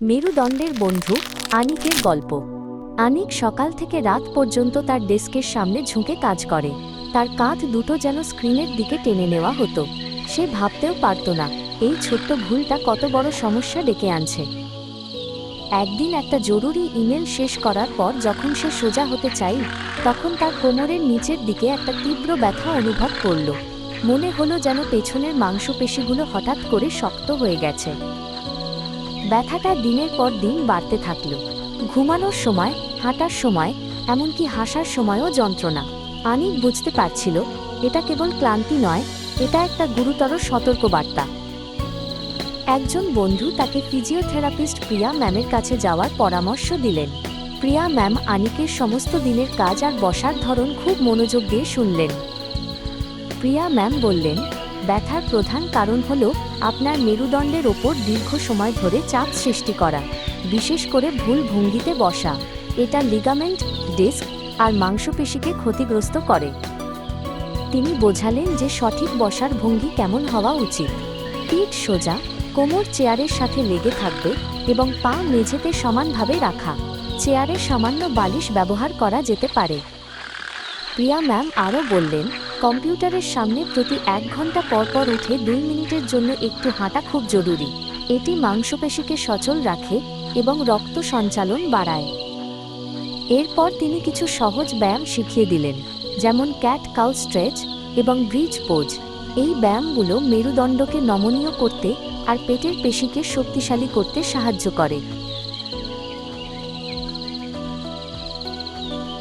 মেরুদণ্ডের বন্ধু আনিকের গল্প। আনিক সকাল থেকে রাত পর্যন্ত তার ডেস্কের সামনে ঝুঁকে কাজ করে। তার কাঁধ দুটো যেন স্ক্রিনের দিকে টেনে নেওয়া হতো। সে ভাবতেও পারত না, এই ছোট্ট ভুলটা কত বড় সমস্যা ডেকে আনছে। একদিন একটা জরুরি ইমেল শেষ করার পর যখন সে সোজা হতে চাই, তখন তার কোমরের নিচের দিকে একটা তীব্র ব্যথা অনুভব করল। মনে হলো যেন পেছনের মাংসপেশিগুলো হঠাৎ করে শক্ত হয়ে গেছে। ব্যথাটা দিনের পর দিন বাড়তে থাকল। ঘুমানোর সময়, হাঁটার সময়, এমনকি হাসার সময়ও যন্ত্রণা। আনিক বুঝতে পারছিল, এটা কেবল ক্লান্তি নয়, এটা একটা গুরুতর সতর্কবার্তা। একজন বন্ধু তাকে ফিজিওথেরাপিস্ট প্রিয়া ম্যামের কাছে যাওয়ার পরামর্শ দিলেন। প্রিয়া ম্যাম আনিকের সমস্ত দিনের কাজ আর বসার ধরন খুব মনোযোগ দিয়ে শুনলেন। প্রিয়া ম্যাম বললেন ব্যথার প্রধান কারণ হল আপনার মেরুদণ্ডের ওপর দীর্ঘ সময় ধরে চাপ সৃষ্টি করা, বিশেষ করে ভুল ভঙ্গিতে বসা। এটা লিগামেন্ট ডিস্ক আর মাংসপেশিকে ক্ষতিগ্রস্ত করে। তিনি বোঝালেন যে সঠিক বসার ভঙ্গি কেমন হওয়া উচিত। পিঠ সোজা, কোমর চেয়ারের সাথে লেগে থাকবে এবং পা মেঝেতে সমানভাবে রাখা। চেয়ারে সামান্য বালিশ ব্যবহার করা যেতে পারে। প্রিয়া ম্যাম আরও বললেন কম্পিউটারের সামনে প্রতি এক ঘণ্টা পর পর উঠে দুই মিনিটের জন্য একটু হাঁটা খুব জরুরি। এটি মাংসপেশিকে সচল রাখে এবং রক্ত সঞ্চালন বাড়ায়। এরপর তিনি কিছু সহজ ব্যায়াম শিখিয়ে দিলেন, যেমন ক্যাট কাউ স্ট্রেচ এবং ব্রিজ পোজ। এই ব্যায়ামগুলো মেরুদণ্ডকে নমনীয় করতে আর পেটের পেশিকে শক্তিশালী করতে সাহায্য করে।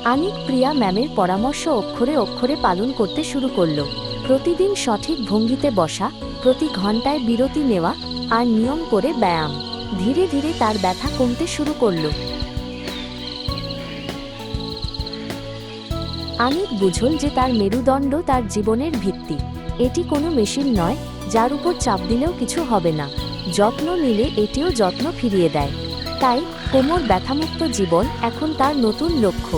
আনিক প্রিয়া ম্যামের পরামর্শ অক্ষরে অক্ষরে পালন করতে শুরু করল। প্রতিদিন সঠিক ভঙ্গিতে বসা, প্রতি ঘন্টায় বিরতি নেওয়া আর নিয়ম করে ব্যায়াম। ধীরে ধীরে তার ব্যথা কমতে শুরু করল। আনিক বুঝল যে তার মেরুদণ্ড তার জীবনের ভিত্তি। এটি কোনো মেশিন নয়, যার উপর চাপ দিলেও কিছু হবে না। যত্ন নিলে এটিও যত্ন ফিরিয়ে দেয়। তাই কোমর ব্যথামুক্ত জীবন এখন তার নতুন লক্ষ্য।